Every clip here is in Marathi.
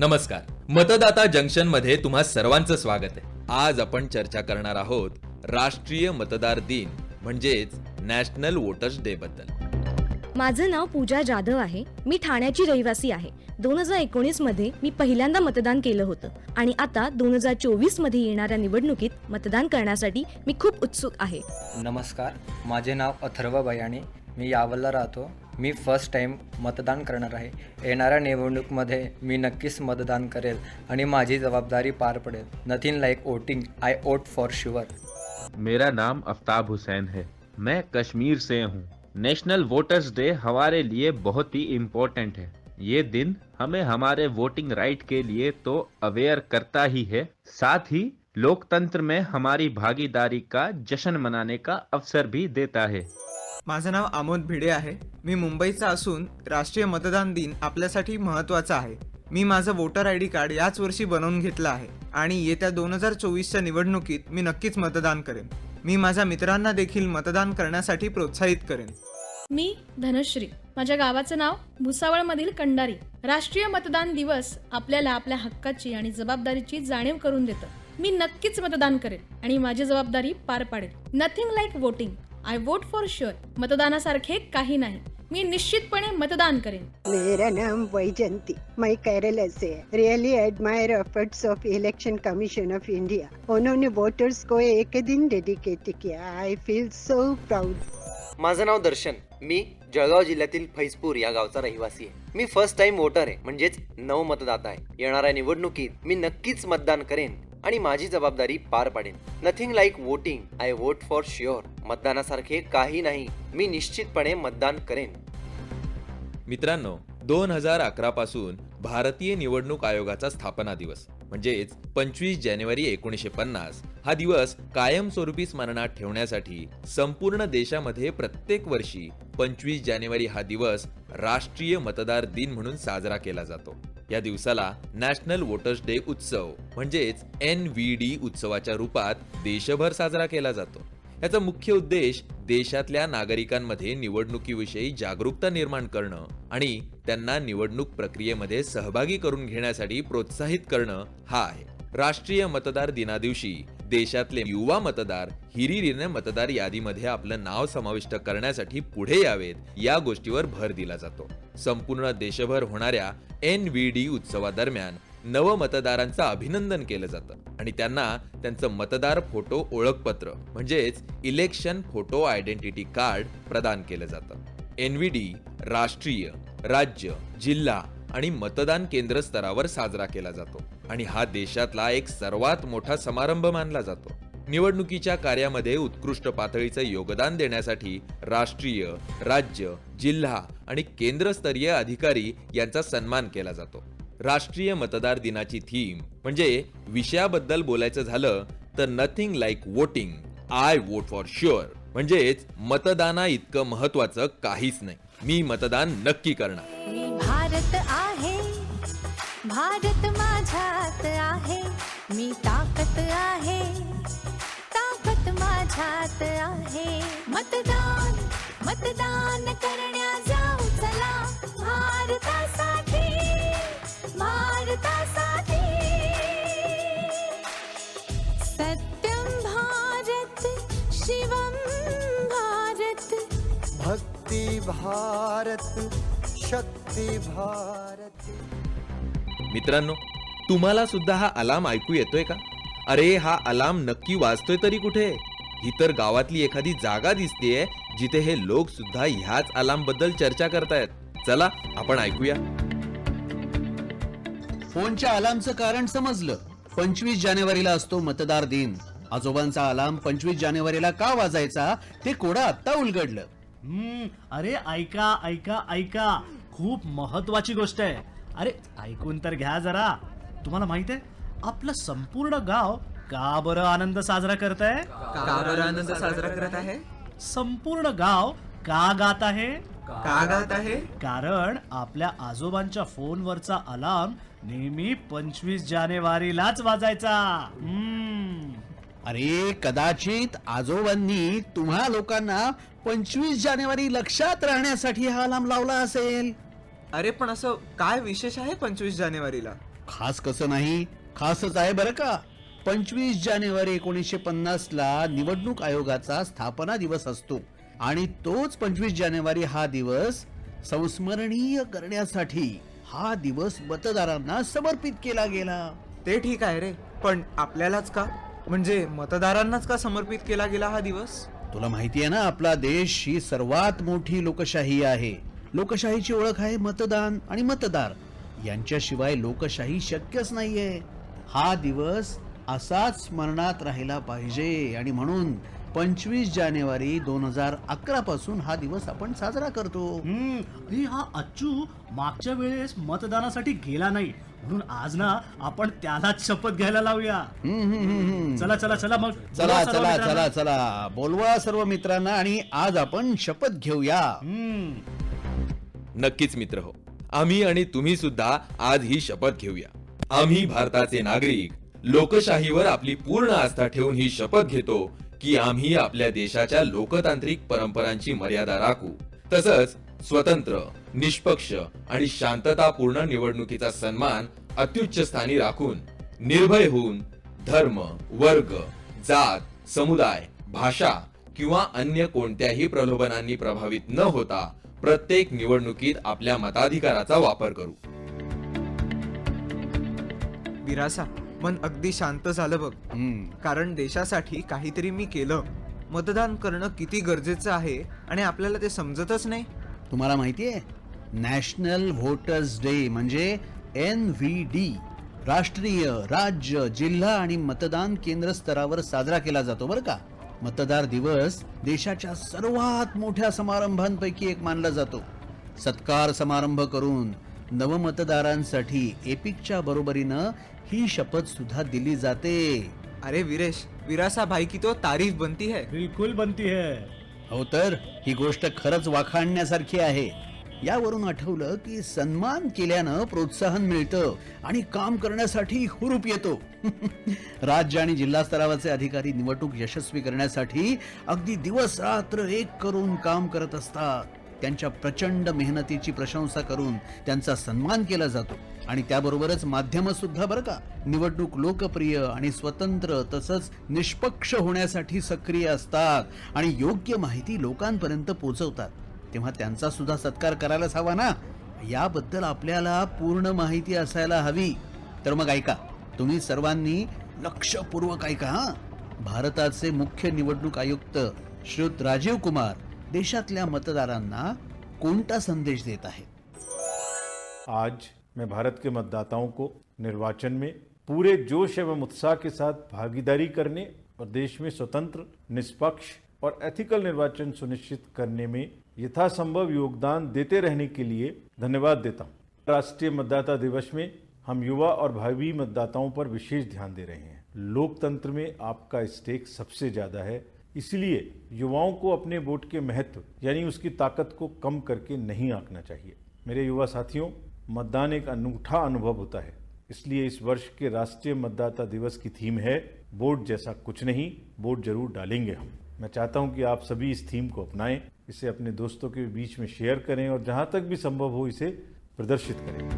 नमस्कार. मतदाता जंक्शनमध्ये तुम्हा सर्वांचं स्वागत आहे. आज आपण चर्चा करणार आहोत राष्ट्रीय मतदार दिन म्हणजेच नॅशनल वोटर्स डे बद्दल. माझं नाव पूजा जाधव आहे. मी ठाण्याची रहिवासी आहे. दोन हजार एकोणीसमध्ये मी पहिल्यांदा मतदान केलं होतं आणि आता दोन हजार चोवीसमध्ये येणाऱ्या निवडणुकीत मतदान करण्यासाठी मी खूप उत्सुक आहे. नमस्कार. माझे नाव अथर्व बयाणे मी यावलला राहतो. मी फ़र्स्ट टाईम मतदान करणार आहे. येणाऱ्या निवडणूकमध्ये मी नक्कीच मतदान करेल माझी जबाबदारी पार पडेल. Nothing like voting I vote for sure मेरा नाम अफ्ताब हुसैन है. मैं कश्मीर से हूँ. नेशनल वोटर्स डे हमारे लिए बहुत ही इम्पोर्टेंट है. ये दिन हमें हमारे वोटिंग राइट के लिए तो अवेयर करता ही है. साथ ही लोकतंत्र में हमारी भागीदारी का जश्न मनाने का अवसर भी देता है. माझं नाव आमोद भिडे आहे. मी मुंबईचा असून राष्ट्रीय मतदान दिन आपल्यासाठी महत्त्वाचा आहे. मी माझं वोटर आय डी कार्ड याच वर्षी बनवून घेतलं आहे आणि येत्या दोन हजार चोवीसच्या निवडणुकीत मी नक्कीच मतदान करेन. मी माझ्या मित्रांना देखील मतदान करण्यासाठी प्रोत्साहित करेन. मी धनश्री. माझ्या गावाचं नाव भुसावळमधील कंडारी. राष्ट्रीय मतदान दिवस आपल्याला आपल्या हक्काची आणि जबाबदारीची जाणीव करून देतं. मी नक्कीच मतदान करेन आणि माझी जबाबदारी पार पाडेल. Nothing like voting I vote for sure. मतदानासारखे काही नाही. मी निश्चितपणे मतदान करेन. मेरा नाम वैजंती. मैं केरला से really admire efforts of election commission of India उन्होंने वोटर्स को एक दिन डेडिकेट किया. आई फील सो प्राउड माझं नाव दर्शन. मी जळगाव जिल्ह्यातील फैजपूर या गावचा रहिवासी आहे. मी फर्स्ट टाइम वोटर आहे. म्हणजेच नव मतदाता आहे. येणाऱ्या निवडणुकीत मी नक्कीच मतदान करेन. आणि माझी जबाबदारी पार पाडेन. Nothing like voting I vote for sure मतदानासारखे काही नाही मी निश्चितपणे मतदान करेन. मित्रांनो दोन हजार अकरा पासून भारतीय निवडणूक आयोगाचा स्थापना दिवस म्हणजेच पंचवीस जानेवारी एकोणीसशे पन्नास हा दिवस कायमस्वरूपी स्मरणात ठेवण्यासाठी संपूर्ण देशामध्ये प्रत्येक वर्षी पंचवीस जानेवारी हा दिवस राष्ट्रीय मतदार दिन म्हणून साजरा केला जातो. या दिवसाला नॅशनल वोटर्स डे उत्सव म्हणजेच एन व्ही डी उत्सवाच्या रूपात देशभर साजरा केला जातो. याचा मुख्य उद्देश देशातल्या नागरिकांमध्ये निवडणुकीविषयी जागरूकता निर्माण करणं आणि त्यांना निवडणूक प्रक्रियेमध्ये सहभागी करून घेण्यासाठी प्रोत्साहित करणं हा आहे. राष्ट्रीय मतदार दिनादिवशी देशातले युवा मतदार हिरिरीने मतदार यादीमध्ये आपलं नाव समाविष्ट करण्यासाठी पुढे यावेत या गोष्टीवर भर दिला जातो. संपूर्ण देशभर होणाऱ्या एन व्ही डी उत्सवादरम्यान नवमतदारांचं अभिनंदन केलं जातं. आणि त्यांना त्यांचं मतदार फोटो ओळखपत्र म्हणजेच इलेक्शन फोटो आयडेंटिटी कार्ड प्रदान केलं जातं. एन व्ही डी राष्ट्रीय राज्य जिल्हा आणि मतदान केंद्र स्तरावर साजरा केला जातो. आणि हा देशातला एक सर्वात मोठा समारंभ मानला जातो. निवडणुकीच्या कार्यामध्ये उत्कृष्ट पातळीचं योगदान देण्यासाठी राष्ट्रीय राज्य जिल्हा आणि केंद्रस्तरीय अधिकारी यांचा सन्मान केला जातो. राष्ट्रीय मतदार दिनाची थीम म्हणजे विषयाबद्दल बोलायचं झालं तर nothing like voting I vote for sure म्हणजेच मतदाना इतकं महत्वाचं काहीच नाही. मी मतदान नक्की करणार. मी भारत आहे. भारत माझ्यात आहे. मी ताकत आहे. ताकत माझ्यात आहे. मतदान मतदान करणे. भारत शक्ती भारत. मित्रांनो तुम्हाला सुद्धा हा अलार्म ऐकू येतोय का? अरे हा अलार्म नक्की वाजतोय तरी कुठे? ही तर गावातली एखादी जागा दिसतेय जिथे हे लोक सुद्धा ह्याच अलार्मबद्दल चर्चा करतायत. चला आपण ऐकूया. फोनच्या अलार्मचं कारण समजलं. पंचवीस जानेवारीला असतो मतदार दिन. आजोबांचा अलार्म पंचवीस जानेवारीला का वाजायचा ते कोडं आत्ता उलगडलं. हम्म अरे ऐका ऐका ऐका. खूप महत्वाची गोष्ट आहे. अरे ऐकून तर घ्या जरा. तुम्हाला माहीत आहे आपलं संपूर्ण गाव का बरं आनंद साजरा करत आहे? का बरं आनंद साजरा करत आहे? संपूर्ण गाव का गात आहे? का गात आहे? कारण आपल्या आजोबांच्या फोनवरचा अलार्म नेहमी पंचवीस जानेवारीलाच वाजायचा. हम्म. अरे कदाचित आजोबांनी तुम्हा लोकांना पंचवीस जानेवारी लक्षात राहण्यासाठी हा अलार्म लावला असेल. अरे पण असं काय विशेष आहे पंचवीस जानेवारीला? खास कसं नाही खासच आहे बरं का. पंचवीस जानेवारी एकोणीसशे पन्नास ला निवडणूक आयोगाचा स्थापना दिवस असतो आणि तोच पंचवीस जानेवारी हा दिवस संस्मरणीय करण्यासाठी हा दिवस मतदारांना समर्पित केला गेला. ते ठीक आहे रे पण आपल्यालाच का? म्हणजे मतदारांनाच का समर्पित केला गेला हा दिवस? तुला माहिती आहे ना आपला देश ही सर्वात मोठी लोकशाही आहे. लोकशाहीची ओळख आहे मतदान आणि मतदार. यांच्याशिवाय लोकशाही शक्यच नाहीये. हा दिवस असाच स्मरणात राहिला पाहिजे आणि म्हणून पंचवीस जानेवारी दोन हजार अकरा पासून हा दिवस आपण साजरा करतो. हम्म, हा अच्चू मागच्या वेळेस मतदानासाठी गेला नाही. म्हणून आज ना आपण त्यालाच शपथ घ्यायला लावूया. चला चला चला मग चला बोलवा सर्व चला मित्रांना. चला चला. बोलवा सर्व मित्रांना आणि आज आपण शपथ घेऊया. नक्कीच मित्र हो. आम्ही आणि तुम्ही सुद्धा आज ही शपथ घेऊया. आम्ही भारताचे नागरिक. लोकशाहीवर आपली पूर्ण आस्था ठेवून ही शपथ घेतो की आम्ही आपल्या देशाच्या लोकतांत्रिक परंपरांची मर्यादा राखू. तसंच स्वतंत्र निष्पक्ष आणि शांततापूर्ण निवडणुकीचा सन्मान अत्युच्च स्थानी राखून निर्भय होऊन धर्म वर्ग जात समुदाय भाषा किंवा अन्य कोणत्याही प्रलोभनांनी प्रभावित न होता प्रत्येक निवडणुकीत आपल्या मताधिकाराचा वापर करू. विरासा मन अगदी शांत झालं बघ. हम्म. कारण देशासाठी काहीतरी मी केलं. मतदान करणं किती गरजेचं आहे आणि आपल्याला ते समजतच नाही? तुम्हाला माहितीये national voters day N V D D राष्ट्रीय राज्य जिल्हा आणि मतदान केंद्र स्तरावर साजरा केला जातो बरं का? मतदार दिवस देशाच्या सर्वात मोठ्या समारंभांपैकी एक मानला जातो. सत्कार समारंभ करून नवमतदारांसाठी एपिकच्या बरोबरीनं ही शपथ सुद्धा दिली जाते. अरे विरेश विरासा भाई की तो तारीफ बनती है. बिलकुल बनती है. हो तर ही गोष्ट खरंच वाखाणण्यासारखी आहे. यावरून आठवलं की सन्मान केल्यानं प्रोत्साहन मिळतं आणि काम करण्यासाठी हुरूप येतो. राज्य आणि जिल्हा स्तरावरचे अधिकारी निवडणूक यशस्वी करण्यासाठी अगदी दिवस रात्र एक करून काम करत असतात. त्यांच्या प्रचंड मेहनतीची प्रशंसा करून त्यांचा सन्मान केला जातो. आणि त्याबरोबरच माध्यम सुद्धा बरं का निवडणूक लोकप्रिय आणि स्वतंत्र तसंच निष्पक्ष होण्यासाठी सक्रिय असतात आणि योग्य माहिती लोकांपर्यंत पोहोचवतात तेव्हा त्यांचा सुद्धा सत्कार करायलाच हवा ना? याबद्दल आपल्याला पूर्ण माहिती असायला हवी. तर मग ऐका तुम्ही सर्वांनी लक्षपूर्वक ऐका हा. भारताचे मुख्य निवडणूक आयुक्त श्रीयुत राजीव कुमार देशातल्या मतदारांना कोणता संदेश देत आहेत? आज मैं भारत के मतदाताओं को निर्वाचन में पूरे जोश एवं उत्साह के साथ भागीदारी करने और देश में स्वतंत्र निष्पक्ष और एथिकल निर्वाचन सुनिश्चित करने में यथासंभव योगदान देते रहने के लिए धन्यवाद देता हूँ। राष्ट्रीय मतदाता दिवस में हम युवा और भावी मतदाताओं पर विशेष ध्यान दे रहे हैं। लोकतंत्र में आपका स्टेक सबसे ज़्यादा है, इसलिए युवाओं को अपने वोट के महत्व, यानी उसकी ताकत को कम करके नहीं आंकना चाहिए। मेरे युवा साथियों, मतदान एक अनूठा अनुभव होता है, इसलिए इस वर्ष के राष्ट्रीय मतदाता दिवस की थीम है, वोट जैसा कुछ नहीं, वोट ज़रूर डालेंगे हम। मैं चाहता हूँ कि आप सभी इस थीम को अपनाएँ इसे अपने दोस्तों के बीच में शेयर करें और जहां तक भी संभव हो इसे प्रदर्शित करें।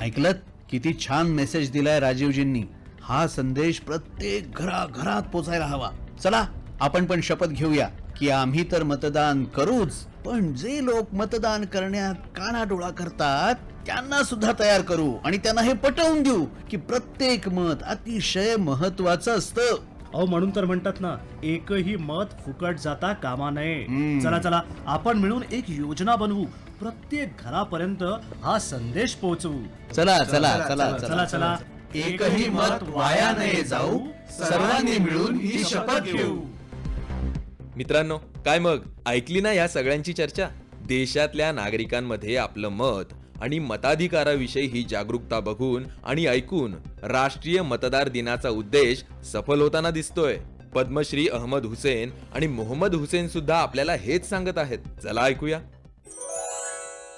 ऐकलत? किती छान मेसेज दिलाय राजीवजींनी. हा संदेश प्रत्येक घराघरात पोचायला हवा. चला आपण पण शपथ घेऊया की आम्ही तर मतदान करूच पण जे लोक मतदान करण्यात कानाडोळा करतात त्यांना सुद्धा तयार करू आणि त्यांना हे पटवून देऊ की प्रत्येक मत अतिशय महत्वाचं असतं. अहो म्हणून तर म्हणतात ना एकही मत फुकट जाता कामा नये. चला चला आपण मिळून एक योजना बनवू. प्रत्येक घरापर्यंत हा संदेश पोहोचवू. चला चला चला चला. चला. एकही मत वाया नये जाऊ. सर्वांनी मिळून ही शपथ घेऊ. मित्रांनो काय मग? ऐकली ना या सगळ्यांची चर्चा? देशातल्या नागरिकांमध्ये आपलं मत आणि मताधिकाराविषयी ही जागरूकता बघून आणि ऐकून राष्ट्रीय मतदार दिनाचा उद्देश सफल होताना दिसतोय. पद्मश्री अहमद हुसेन आणि मोहम्मद हुसेन सुद्धा आपल्याला हेच सांगत आहेत. चला ऐकूया.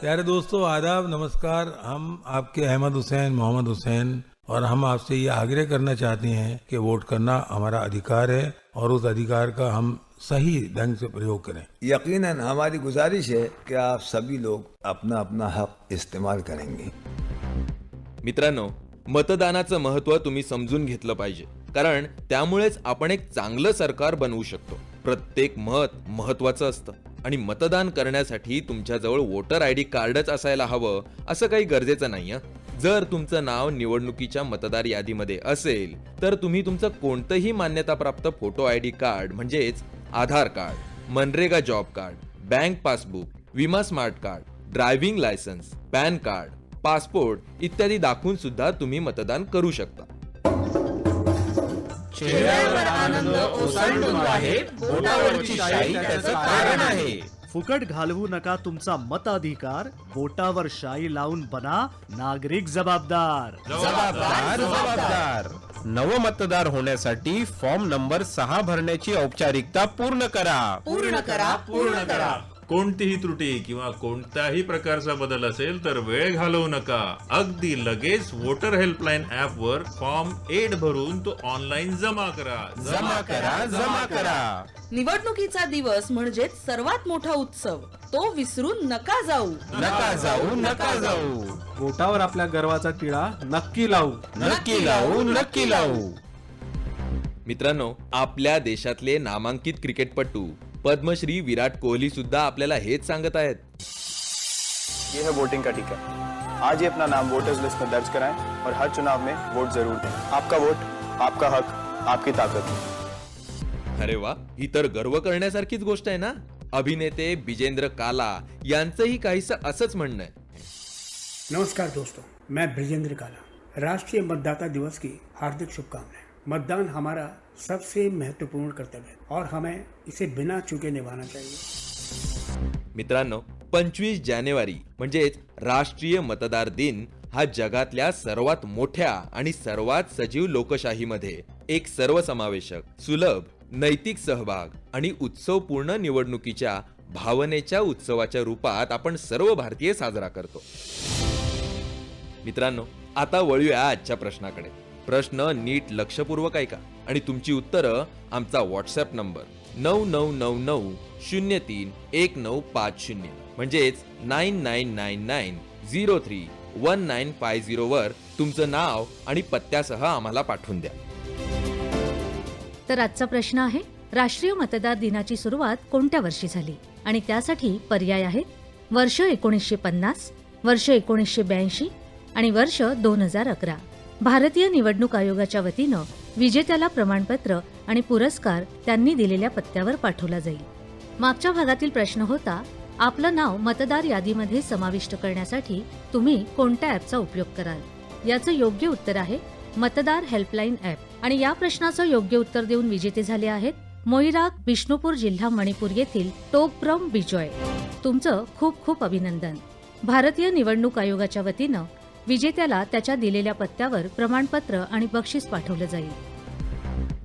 प्यारे दोस्तों आदाब नमस्कार. हम आपके अहमद हुसैन मोहम्मद हुसैन और हम आपसे ये आग्रह करना चाहते हैं कि वोट करना हमारा अधिकार है और उस अधिकार का हम सही ढंग से प्रयोग करें। यकीनन हमारी गुजारिश है कि आप सभी लोग अपना अपना हक इस्तेमाल करेंगे। मित्रांनो मतदानाचं महत्त्व तुम्ही समजून घेतलं पाहिजे. कारण त्यामुळेच आपण एक चांगलं सरकार बनवू शकतो. प्रत्येक मत महत्वाचं असतं. आणि मतदान करण्यासाठी तुमच्याजवळ वोटर आय डी कार्डच असायला हवं असं काही गरजेचं नाही. जर तुमचं नाव निवडणुकीच्या मतदार यादीमध्ये असेल तर तुम्ही तुमचं कोणतंही मान्यताप्राप्त फोटो आय डी कार्ड म्हणजेच Aadhaar card MNREGA job card bank passbook विमा smart card driving licence PAN card passport इत्यादी दाखवून सुद्धा तुम्ही मतदान करू शकता. चेहऱ्यावर आनंद ओसंडून आहे बोटावरची शाई त्याचं कारण आहे. फुकट घालवू नका तुमचा मताधिकार बोटावर शाई लावून बना नागरिक जबाबदार. जबाबदार जबाबदार. नवमतदार होण्यासाठी फॉर्म नंबर सहा भरण्याची औपचारिकता पूर्ण करा. पूर्ण करा पूर्ण करा. कोणतीही त्रुटी किंवा कोणत्याही प्रकारचा बदल असेल तर वेळ घालवू नका. अगदी लगेच वोटर हेल्पलाईन ऍप वर फॉर्म एट भरून तो ऑनलाईन जमा करा. जमा करा जमा करा. निवडणुकीचा दिवस म्हणजे सर्वात मोठा उत्सव. तो विसरून नका जाऊ. नका जाऊ नका जाऊ. बोटावर आपल्या गर्वाचा टिळा नक्की लावू. नक्की लावू नक्की लावू. मित्रांनो आपल्या देशातले नामांकित क्रिकेटपटू पद्मश्री विराट कोहली सुद्धा आपल्याला हेच सांगत आहेत. ये है वोटिंग का टीका आज ही अपना नाम वोटर्स लिस्ट में दर्ज कराएं और हर चुनाव में वोट जरूर दें। आपका वोट आपका हक आपकी ताकत। अरे वा ही तर गर्व करण्यासारखीच गोष्ट आहे ना? अभिनेते बिजेंद्र काला यांचंही काहीसं असंच म्हणणं आहे. नमस्कार दोस्तों मैं ब्रजेंद्र काला. राष्ट्रीय मतदाता दिवस की हार्दिक शुभकामनाएं। मतदान हमारा सबसे महत्त्वपूर्ण कर्तव्य है और हमें इसे बिना चुके निभाना चाहिए। मित्रांनो पंचवीस जानेवारी म्हणजेच राष्ट्रीय मतदार दिन हा जगातल्या सर्वात मोठ्या आणि सर्वात सजीव लोकशाहीमध्ये एक सर्वसमावेशक सुलभ नैतिक सहभाग आणि उत्सवपूर्ण निवडणुकीच्या भावनेच्या उत्सवाच्या रूपात आपण सर्व भारतीय साजरा करतो. मित्रांनो आता वळूया आजच्या प्रश्नाकडे. प्रश्न नीट लक्षपूर्वक ऐका आणि तुमची उत्तरं आमचा व्हॉट्सअप नंबर नऊ नऊ नऊ नऊ शून्य तीन एक नऊ पाच शून्य. म्हणजेच nine nine nine nine zero three one nine five झिरोवर तुमचं नाव आणि पत्त्यासह आम्हाला पाठवून द्या. तर आजचा प्रश्न आहे राष्ट्रीय मतदार दिनाची सुरुवात कोणत्या वर्षी झाली? आणि त्यासाठी पर्याय आहेत वर्ष एकोणीसशे पन्नास वर्ष एकोणीसशे ब्याऐंशी आणि वर्ष दोन हजार अकरा. भारतीय निवडणूक आयोगाच्या वतीनं विजेत्याला प्रमाणपत्र आणि पुरस्कार त्यांनी दिलेल्या पत्त्यावर पाठवला जाईल. मागच्या भागातील प्रश्न होता आपलं नाव मतदार यादीमध्ये समाविष्ट करण्यासाठी तुम्ही कोणत्या ॲपचा उपयोग कराल? याचं योग्य उत्तर आहे मतदार हेल्पलाईन ॲप. आणि या प्रश्नाचं योग्य उत्तर देऊन विजेते झाले आहेत मोईराग बिष्णुपूर जिल्हा मणिपूर येथील टोकब्रम बिजॉय. तुमचं खूप खूप अभिनंदन. भारतीय निवडणूक आयोगाच्या वतीनं विजेत्याला त्याच्या दिलेल्या पत्त्यावर प्रमाणपत्र आणि बक्षीस पाठवलं जाईल.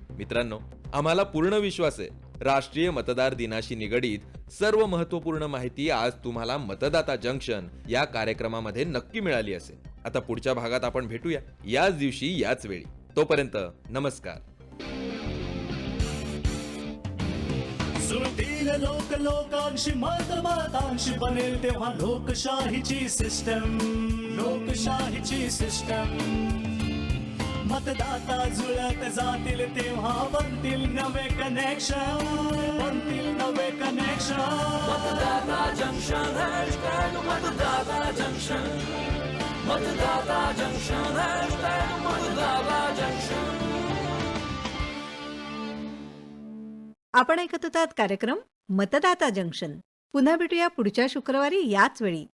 मित्रांनो आम्हाला पूर्ण विश्वास आहे. राष्ट्रीय मतदार दिनाशी निगडीत सर्व महत्त्वपूर्ण माहिती आज तुम्हाला मतदाता जंक्शन या कार्यक्रमामध्ये नक्की मिळाली असेल. आता पुढच्या भागात आपण भेटूया. याच दिवशी याच वेळी. तोपर्यंत नमस्कार. सुरतील लोक लोकांशी मत मतांशी बनेल तेव्हा लोकशाहीची सिस्टम लोकशाहीची सिस्टम मतदाता जुळत जातील तेव्हा बनतील नवे कनेक्शन बनतील नवे कनेक्शन मतदाता जंक्शन हॅशटॅग मतदाता जंक्शन. मतदाता जंक्शन हॅशटॅग मतदाता जंक्शन. आपण ऐकत होतात कार्यक्रम मतदाता जंक्शन. पुन्हा भेटूया पुढच्या शुक्रवारी याच वेळी